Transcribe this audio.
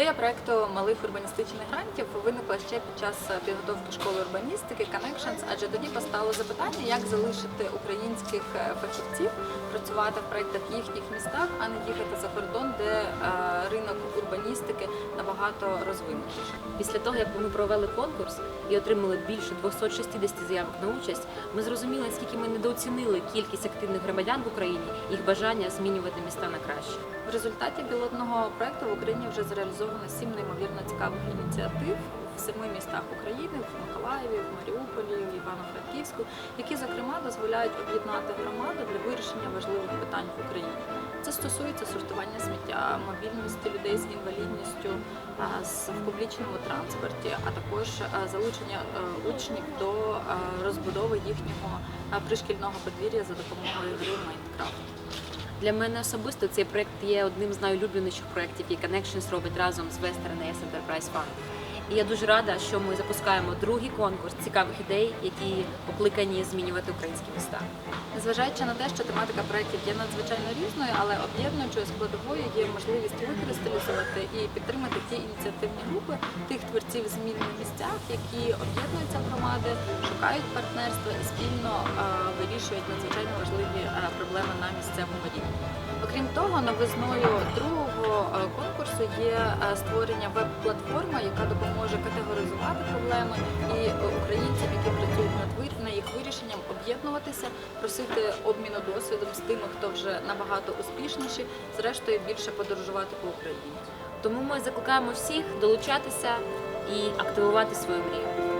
Ідея проекту малих урбаністичних грантів виникла ще під час підготовки школи урбаністики Connections, адже тоді постало запитання, як залишити українських е, фахівців працювати в проектах в їхніх містах, а не їхати за кордон, де е, ринок урбаністики набагато розвинутіший. Після того, як ми провели конкурс і отримали більше 260 заявок на участь, ми зрозуміли, наскільки ми недооцінили кількість активних громадян в Україні, їх бажання змінювати міста на краще. В результаті пілотного проекту в Україні вже зреалізовано сім неймовірно цікавих ініціатив в семи містах України в Миколаєві, в Маріуполі, в Івано-Франківську, які зокрема дозволяють об'єднати громаду для вирішення важливих питань в Україні. Це стосується сортування сміття, мобільності людей з інвалідністю в публічному транспорті, а також залучення е, учнів до розбудови їхнього пришкільного подвір'я за допомогою гри Майнкрафт. Для мене особисто цей проект є одним з найулюбленіших проєктів, які Connections робить разом з Western Enterprise Fund. І я дуже рада, що ми запускаємо другий конкурс цікавих ідей, які покликані змінювати українські міста. Незважаючи на те, що тематика проєктів є надзвичайно різною, але об'єднуючою складовою є можливість викристалізувати і підтримати ті ініціативні групи тих творців змін на місцях, які об'єднуються в громади, шукають партнерства і спільно вирішують надзвичайно важливі проблеми на місцевому рівні. Окрім того, новизною другого є е, створення веб-платформи, яка допоможе категоризувати проблеми і українців, українцям, які працюють над їх вирішенням, об'єднуватися, просити обміну досвідом з тими, хто вже набагато успішніший, зрештою більше подорожувати по Україні. Тому ми закликаємо всіх долучатися і активувати свою мрію.